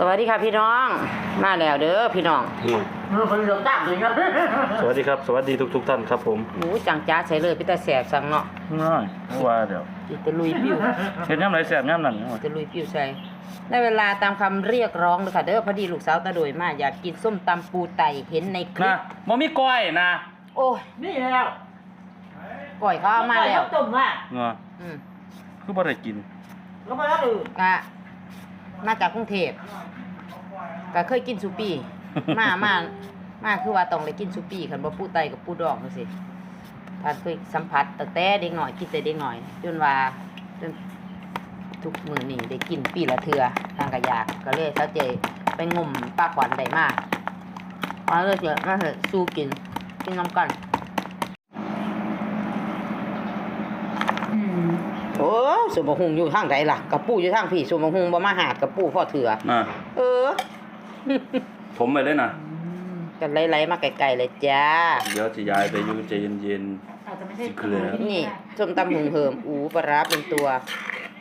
สวัสดีค่ะพี่น้อง มาแล้วเด้อพี่น้องมือคนเหลือตามเลยครับสวัสดีครับ สวัสดีทุกทุกๆท่านครับผมหมูจังจ้าใส่เลยพี่ตาแสบสั่งเนาะน้อยว่าเดี๋ยวจิตะลุยปิ้วเห็นย่ำไรแสบย่ำนั่นจิตะลุยปิ้วใส่ได้เวลาตามคำเรียกร้องเลยค่ะเด้อพอดีลูกสาวตาโดยมาอยากกินส้มตำปูไตเห็นในคลินะปบ่มีก้อยนะโอ้ยนี่แล้วก่อยเขาเอามาแล้วต้มมาเงาอืมคือบ่ได้กินก็มาแล้วดูกะ มาจากกรุงเทพก็เคยกินซูปี้ มามามาคือว่าต้องได้กินซูปี้คันบ่ปูไตกับปูดองจังซี่ท่านเคยสัมผัสตั้งแต่เด็กหน่อยกินแต่เด็กหน่อย จนว่าจนทุกมื้อนี้ได้กินปีละเทื่อทางกะยากก็เลยเซาใจไปงมปลาขวัญได้มาเอาเลยเถอะมาเถอะสู้กินกินน้ำกัน โอ้ สมบหุงอยู่ทางใดล่ะกระปูอยู่ทางพี่สมบหุงบ่มาหาดกระปูพ่อเถื่อนะเออผมไปเลยนะกันไหลๆมาไกลๆเลยจ้า เดี๋ยวจะย้ายไปอยู่ใจเย็นอาจจะไม่ใช่ สิเคลือนี่ส้มตำหุงเหิมอูปลาร้าเป็นตัว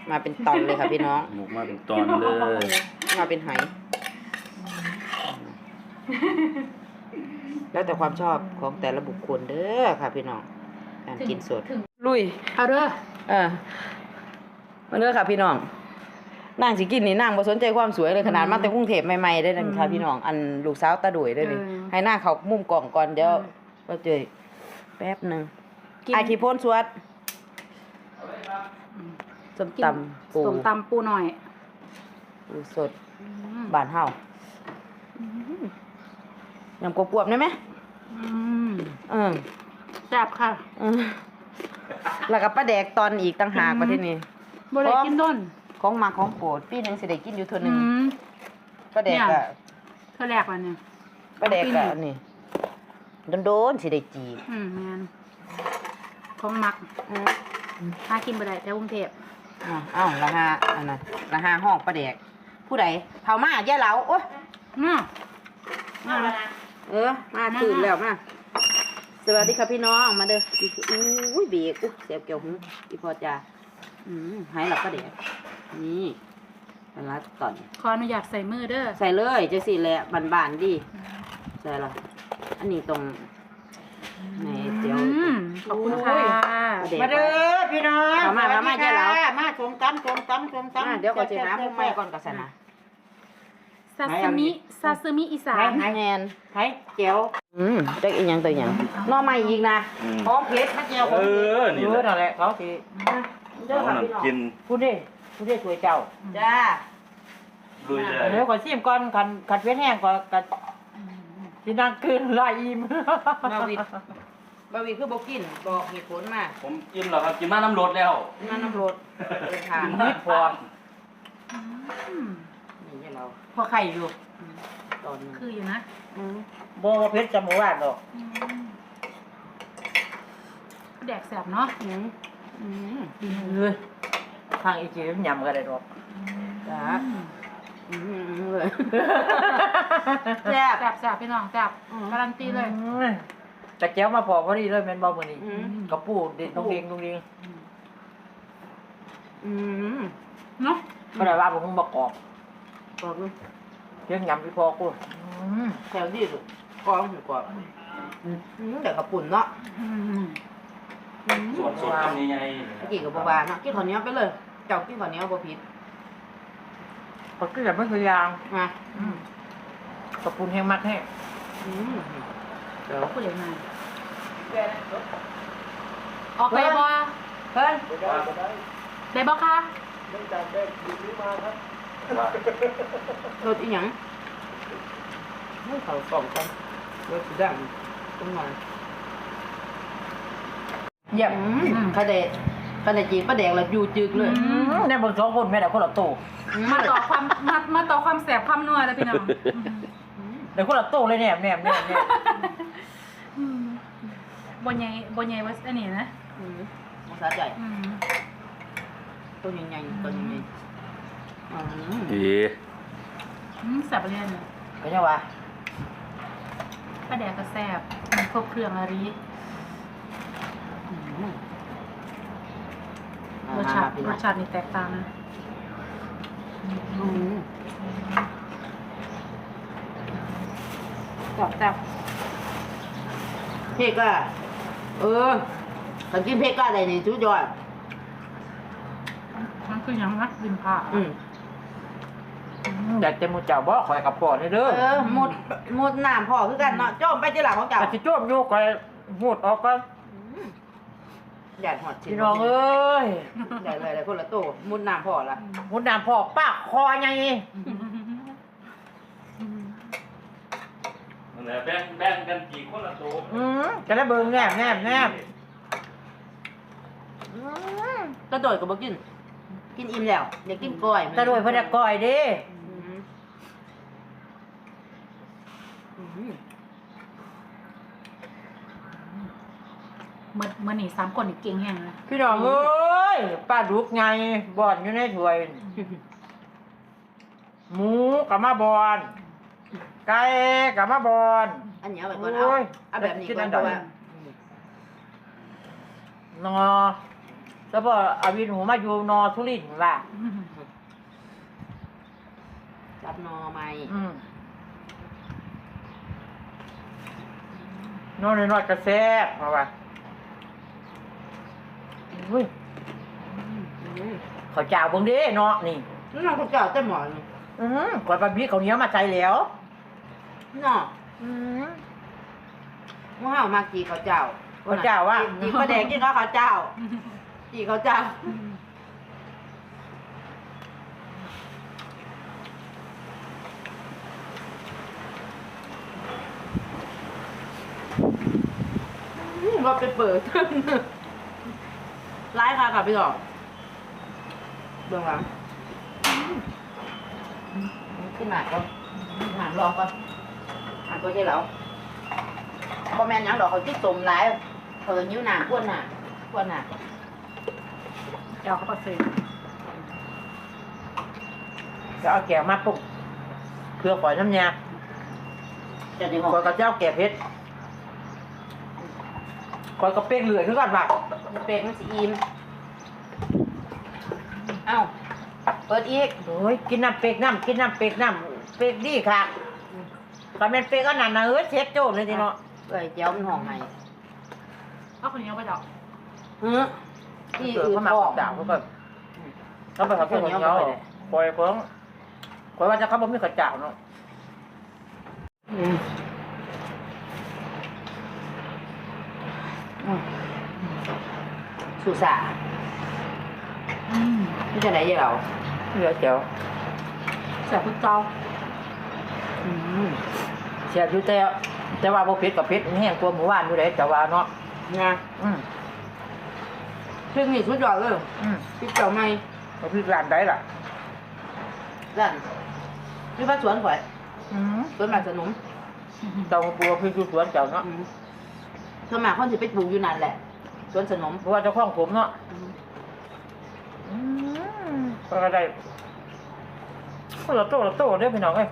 มาเป็นตอนเลยค่ะพี่น้องๆหมกมาเป็นตอนเลยมาเป็นไหแล้วแต่ความชอบของแต่ละบุคคลเด้อค่ะพี่น้องการกินสด ถึงลุย เอาเด้อเออ มาเด้อค่ะพี่น้องนางสิกินนี่นางบ่สนใจความสวยเลยขนาดมาแต่กรุงเทพใหม่ๆได้นั่นค่ะพี่น้องอันลูกสาวตาดุยได้เลยให้นางเขามุมกล่องก่อนเดี๋ยวก็เจอแป๊บหนึงกินอาขี้พ่นสวดส้มกินตำปูส้มตำปูหน่อยปูสดบ้านเฮาอยำกบๆได้ไหมอืมเออ แซ่บค่ะเออแล้วก็ปลาแดกตอนอีกต่างหากประเทศนี้ บ่ได้พร้อมกินด้นของมาของโปรดปีหนึงสิได้กินอยู่เท่านึอืงมปลาแดกเนี่อะยเธอแรกวันเนี่ยปลาแดกอะนี่โดนๆสิได้จีบอืมแม่นของมักอืมหากินบ่ได้แต่กรุงเทพอ้าวอ้าวละห้าอันนั้นละห้าห้องปลาแดก ผู้ใดเผามาแย่เหลาโอ้ยอืมมาเออมา ตื่นแล้วมาสวัสดีค่ะพี่น้องมาเด้ออุ้ยเบียกอุ้ยเสียบเกี่ยวหูอีพอจ้า อืมหายหลับปลาแดกนี่ปลาร้าตอน ขออนุญาตใส่มือเด้อใส่เลยจะสิแหละบานๆดีใส่ละอันนี้ตรงในเตียว อืมขอบคุณค่ะ เดี๋ยวมาเด้อพี่น้องเอามามามาสวัสดีเจ้าเหลาค่ะมาชมตำชมตำชมตำอะเดี๋ยวก่อนจะหามุมใหม่ก่อนกับสนะ ซาซิมิ ซาซิมิอีสานแมนไข่เจียวอืมได้อีกอย่างตัวอย่างหนอใหม่อีกนะอืมของเผ็ดมาเจียวขเอองเผ็ดอนี่เอแหอละนั่นแหละเขาสิ เด้อเอาค่ะนั่นพี่น้องกินพูดดิพูดดิช่วยเจ้าจ้าลุยเลเดี๋ยวยขอชิมก่อนคันคันเผ็ดแห้งก่อนกันที่นั่งคืนลายอิ่มบาวิดบาวิดคือบอกกินบอกเหตุผลมาผมกินแล้วครับกินมาน้ำรสแล้วมาน้ำรถเดินทางนิดพออืมนี่ให้เราพอไข่อยู่ตอนนี้คืออยู่นะอืมบ่ว่าเผ็ดจะหมูหวานดอกอืมแดกแซ่บเนาะอืมอืม เออทางอีจีมันยำกันได้ดอกจ้าอืมอืมเลยแซ่บแซ่บแซ่บพี่น้องแซ่บการันตีเลยอืมแต่แก้วมาพอพอดีเลยแม่นบ่มื้อนี้อืมกระปูเด็ดตรงเดงตรงเดงอืมเนาะก็ได้ว่าผมคงบ่กรอบบอกเลยเพียงยำพี่พอกูอืมแถวดีสุดกองถือกว่าอืมเดี๋ยวกับปุ่นเนาะอืม ส่วนสดทำยังไงเมื่อกี้กับบัวาเนาะกินข้าวเหนียวไปเลย เจ้ากินข้าวเหนียวบ่ผิดก็คือแบบไม่คือยางมาอืมกระปูนแห้งมักแห้งอืมเดี๋ยวพูดเลยมาออกไปบ่เพิ่นได้บ่คะรถอีหยังให้เขากล่องกันรถสีดำตรงไหน เยี่ยมข้าเดชข้าเดชจีนป้าแดงแล้วอยู่จึกเลยอืมในเบางสองคนแม่แต่คนละโตมาต่อความมามาต่อความแสบความนัวเลยพี่น้องแต่คนละโตเลยแนมแนมแนมแนมอืมบนใหญ่บนใหญ่ว่าอันนี้นะอืมภาษาใจอืมตัวใหญ่ๆตัวใหญ่ๆอืมเอ๋อืมแสบไปเลยเนี่ยก็ยังว่าป้าแดกก็แสบมันครบเครื่องอะไรอืม รสชาติพี่รน้อสงชาตินี่แตกต่างนะอืมกรอบจับเพกก็เออคันกินเพกก็ได้นี่สุดยอดมันคือหยังนะริมผ้าอืมอยากจะมูเจ้าบ่ข่อยกับพ่อนี่เด้อเออหมดหมดน้ำพอคือกันเนาะจ้อมไปที่หลังของเจ้าแต่สิโจมอยู่ข่อยหูดออกก็ หยาดหอดชิ้พี่น้องเอ้ยใหญ่เลยเลยคนละโตหมดน้ำพอละมุดน้ำพ่อปากคอไงนั่นแหละแบ่งแบ่งกันกี่คนละตัวอืมจะได้เบิ่งแนบแนบแนบกระโดดก็บ่กิน กินอิ่มแล้วอยากกินกล้อยตะโดยเพิ่นจะก้อยเด้ อืมอืม เมื่อเมื่อนี่สามคนนี่เก่งแห้งนะพี่น้องเอ้ยป้าดุกไงบ่อนอยู่ในถ้วย หมูกับมาบอนไก่กับมาบอน อันนี้เอาไปก่อนเอาโอ้ยเอาแบบนี้กินก่ออันนเพใดราะว่านอแล้วพออาวินหูมาอยู่นอทุลินทร์ล่ะ จับหนอไม้อืมนอนน้อยๆกระแซบเพราะว่า อุ้ยอืมเขาวเจ้าเบิ่งเด้เนาะนี่นี่น้องคุณเจ้าเต็มหมอนอือหือกว่าปลาบีเขาวเหนี้ยวมาใจแล้วเนาะอือหมู่เฮามากีข้าวเจ้าข้าวเจ้าว่าจีข้าวแดงกินข้าวข้าวเจ้าจีข้าวเจ้าอืมว่าไปเปิด ร้ายค่ะค่ะพี่ดอกเบื้องหลังขึ้นหนักก่อนหนักลองก่อนหนักก็ใช่แล้วพอแม่นหยังดอกเขาที่สมร้ายเขาจะยิ้วหนาก้วนหนาก้วนหนาเจ้าเขาก็เซ่จะเอาแก้วมาปุ๊บเพื่อฝอยน้ำยาจะในห้องคอยกับเจ้าแก่เพชร คอยกับเป้งเหลือยคือกันว่ะเป็กมันสีอิ่มเอ้าเปิดอีกโอ้ยกินน้ำเป๊กน้ำกินน้ำเป๊กน้ำเป๊กดีค่ะก็เป็นเป๊กอันนั้นนะเอ้ยเช็ดโจ้เลยทีเนาะเอ้ยเจ้ามันห้องไงเอาคนนี้เอาไปดอกฮึที่เกิดอื่นเขามาท้อขงอบดาวเขาแบบเขาไปเขาเพื่อนเขาคอยของคอยว่าจะเขาบอกมีข้าวเจ้าเนาะ อืมอืม สุสาอืมไม่ใช่ไหนเยเราเหลือเจ้าแซ่บพุทธเจ้าอืมเสียอยู่แต่แต่ว่าบ่เผ็ดกับเผ็ดแห้งกว่าหมู่บ้านอยู่เลยแต่ว่าเนาะนะอืมซึ่งนี่สุดยอดเลยอืมพี่เจ้าไม่เอาพี่ร้านใดล่ะนั่นพี่ว่าสวนข่อยสวนหมากสนุมเจ้าบัวพี่อยู่สวนเจ้าเนาะ สวนหมากคนสิไปปลูกอยู่นั่นแหละ สวนสนมเพราะว่าเจ้าของผมเนาะอืมก็ได้คนละโตละโตเด้อพี่น้องเอ้ย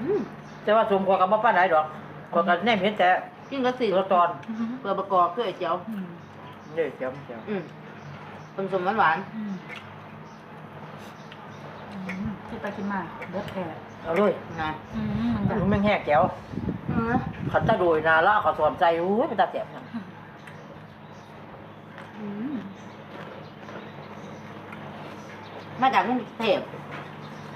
อืมแต่ว่าสมกว่ากับบ่ปานใดดอกกว่ากันแน่เห็นแต่กินก็สิตัวตอนเปลือกประกอบคือไอ้เจียวอืมนี่เจ้าเจ้าอืมผสมหวานอืมอืมคิดไปคิดมาเบิดแท้เอาเลยๆนะอืมมันจะมันแม่งแห้แก้วเออ ขันตาโดยนาละเขาสอนใจอู้ยเป็นตาแสบจังอืมมาจากกรุงเทพ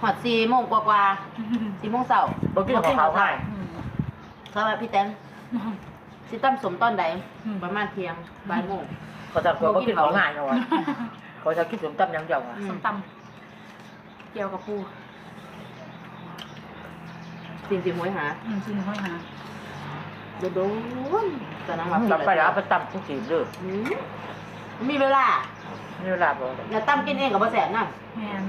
หอดสี่โมงกว่าๆสี่โมงเช้าบ่กินของเขาง่ายอืมเขาว่าพี่แตนสิตั้มสมตอนใดอืม ประมาณเที่ยงบ่ายโมง เขาจะตัวบ่กินของง่ายเนาะวะเขาจะกินสมตำยังเจ้าอะอืม ส้มตำเกี่ยวกับปู สิ่งที่หวยหาอืมจริงห้อยหาโดนโดนตอนนั้นว่าเราไปแล้วเอาไปตำทุกทีเด้ออืมมีเวลามีเวลาบ่อย่าตั้มกินเองกับบ่แสบนะแมน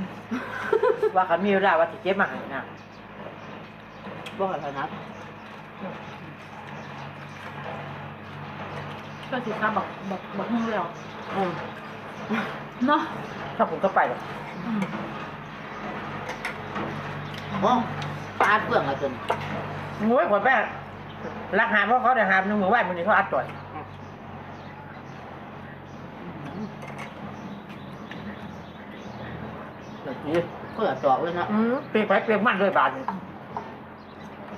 ว่าคันมีเวลาว่าสิเก็บมาให้นะบ่ขอนะก็สิครับบอกบอกบอกมึงเลยเหรออืมเนาะถ้าผมก็ไปหรอก อืมโอ้ ปลาเปลืองอะจนโอ้ยคนแม่รักหาเพราะเขาได้หาหนึ่งมือไหวมันนี่เขาอัดต่อยเดี๋ยวนี้เปลือกจอกเลยเนาะอืมเปียกไปเปียกมันเลยบาทนี่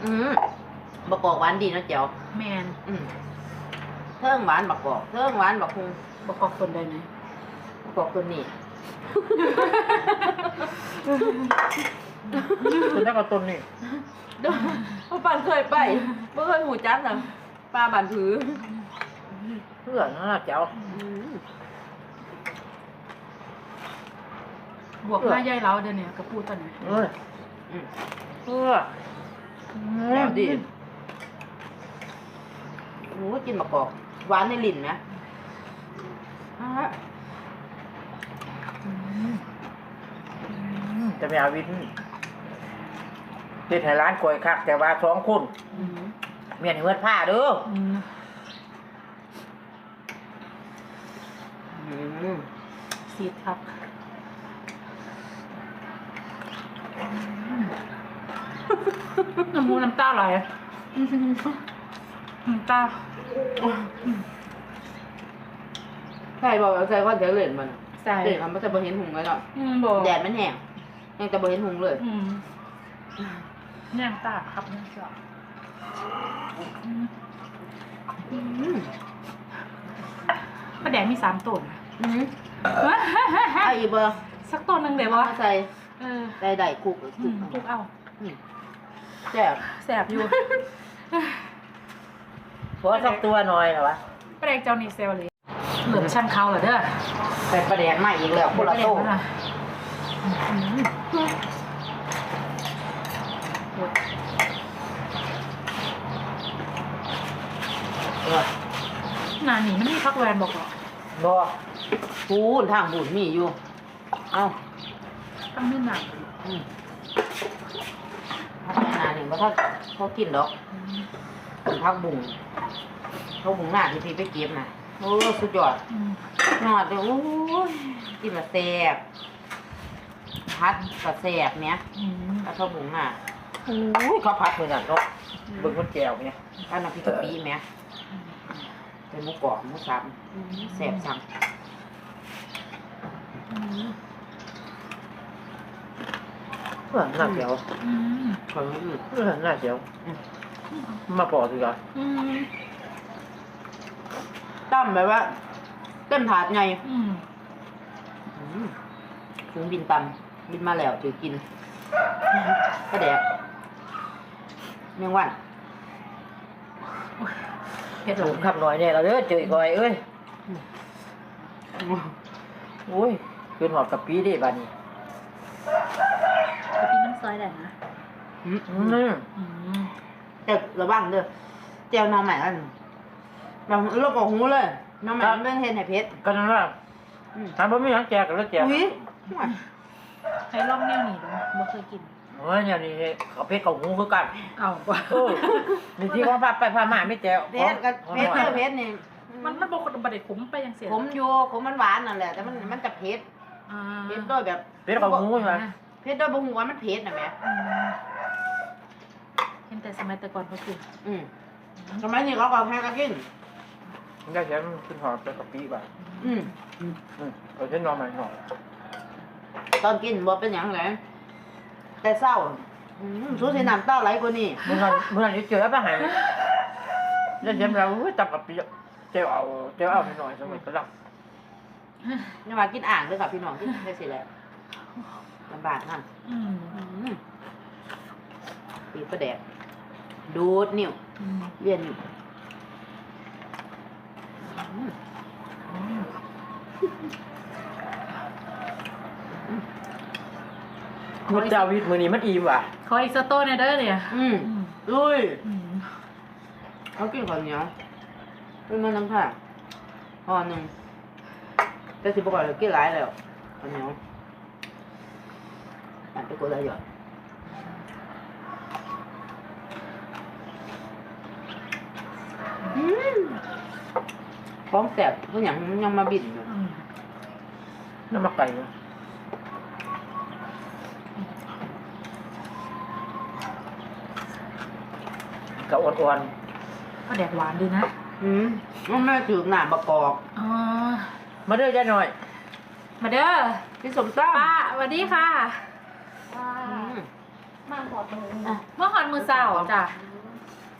อืมบักกอกหวานดีเนาะเจียวแมนอืมเทิงหวานบักกอกเทิงหวานบักฮุงบอกขอบคนได้ไหมบักกอกตัวนี้ คือนักเอาต้นนี่เพราะปานเคยไปบ่เคยหูจักนะปลาบานถือเพื่อนน่าเจ้าบวกมาใหญ่เราเดี๋ยวนี้กับพูตอนนี้เออืมเพื่อแล้วดีโอ้กินบักอกหวานในลิ้นนะจะไปเอาวิน เฮ็ดให้ร้านกล้วยคัก แต่ว่าสองคนอืมเมียนเฮือดผ้าเด้ออืมอืมซีดครับน้ำมูกน้ำตาไหลน้ำตาใช่บอกเอาใจว่าเดี๋ยวเล่นมันใส่เล่นมันจะบ่เห็นหุงเลยเนาะอืมบอกแดดมันแห้งยังจะบ่เห็นหุงเลย อืม ย่างตาครับย่างตาอืมอืมป้าแดงมีสามต้นอืมเอาอีกเบอร์สักต้นหนึ่งเดี๋ยวเอาวะใส่เออได้ได้คุกอืคุกมทุกเอาอืมแซ่บแสบอยู่ ขอสักตัวหน่อยเหรอวะป้าแดงเจ้านี่เซลเลยเหลือช่างเขาเหรอเด้อใส่ประแดกใหม่อีกแล้วคนละโต๊ะป้าแดงน่อืม เออ หนาหนีมันมีพักแวนบอกเหรอบ่ปูนทางบุญมีอยู่เอาต้องมีหนักอืมพักนาหนึ่งก็ถ้าเขากินดอกอืมเป็นพักบุญเขาบุญหน้าที่พี่ไปเก็บน่ะโอ้สุดยอดอืมยอดเลยโอ้ยกินมาแซ่บพัดก็แซ่บเนี้ยอืมแล้วเขาบุญหน้าโอ้ยเขาพัดเหมือนกันเนาะเบิ่งคนแก้วเนี่ยก้านน้ำพริกกะปิเนี้ย เป็นหมูกรอบหมูสับแซ่บซ้อืมเพื่อนน่าเจียวอืมำคนอื่นเพื่อนน่าเจียวมาปอสิกะอืมตั้มแบบว่าเต็มถาดไงอืมถึงบินตำบินมาแล้วถือกินก็แดกเมียงวัน เผ็ดเหรสูองขับหน่อยเนี่ยเราเด้อเจออีกก่อยเอ้ยโอ้ยขึ้นหอดกับปีดิบาดนี้กะปิน้ำซอยได้นะอืมอืมอืมแต่ระวังเด้อเจียวน้องใหม่อันเราลบออกหูเลยน้องใหม่มันเป็นเห็นไหนเพชรก็นั่นว่าอืมทำบ่มีหยังแจกกันแล้วแจก อุ้ยให้ลองแนวนี้ดูบ่เคยกิน โอ้ยเนี่ยนี่เขาเพชรกับหูคือกันเอาว่ะเออนี่ที่ว่าพาไปพามาไม่แจกเพชรกับเพชรเจอเพชรนี่มันมันบอกบไดขมไปยังเสียขมอยู่ขมมันหวานนั่นแหละแต่มันมันจะเผ็ดอ่าเผ็ดด้วยแบบเพชรกับหูใช่ไหมเผ็ดด้วยบะหัวามันเผ็ดนะแม่อืมเห็นแต่สมัยแต่ก่อนเขากินอืมทำไมนี่เขาก็แพ้กันกินได้แชมป์ขึ้นหอดไปกับปีบ่าอืมอืมเอาเช่นนอนใหม่หน่อยตอนกินบ่เป็นหยังไง แต่เศร้าอืมสู้สิน้ำเต้าไหลกว่านี้เมื่อนั้นเมื่อนั้นเจอแล้วป่ะหายได้แชมป์แล้วอุ้ยจับกับปีเจ้าเอาเจ้าเอาไปหน่อยสมัยกำลังนี่ว่ากินอ่างด้วยค่ะพี่น้องกินได้สิแหละลำบากนั่นอืมอืมปีกระแดกดูดนิ้วอืมเวียนนิ้วอืม มมุดดาวิดมือนี้มันอิ่มว่ะขออีกสกโต้เนี่ยเด้อเนี่ยอืมอืมลุยอืมเขากินข้าวเหนียวเป็นมันน้ำค่ะห่อหนึ่งแต่สิบกว่าเลยกินหลายแล้วข้าวเหนียวอันไปกดอะไรหยอดอืมฟ้องแสบเพราะอย่างยังมาบินอยู่อืมน้ำมันไก่กับอ่ อนก็แดกหวานดีนะอืมมันแม่จืดหนาประกอบอ๋อๆมาเด้อจ้าหน่อย มาเด้อพี่สมตั้มป้าสวัสดีค่ะอืมมาขอเมื่อหอนมือเสาจ้ะ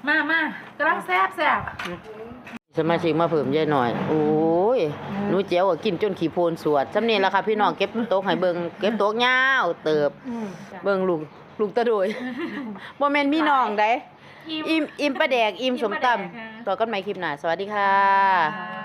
มามากำลังแซ่บแซ่บสมาชิกมาเพิ่มยายหน่อย โอ้ยหนูเจียวก็กินจนขี้โพนสวดสำนี้ล่ะค่ะพี่น้องเก็บโต๊ะให้เบิ่งเก็บโต๊ะยาวเติบเบิ่งลูกลูกตะโดยบ่แม่นมีน้องได้ อิ่ม อิ่มอิ่มปลาแดกอิ่มอิ่มสมปลาตำแดกค่ะต่อกันใหม่คลิปหน้าสวัสดีค่ะ ค่ะ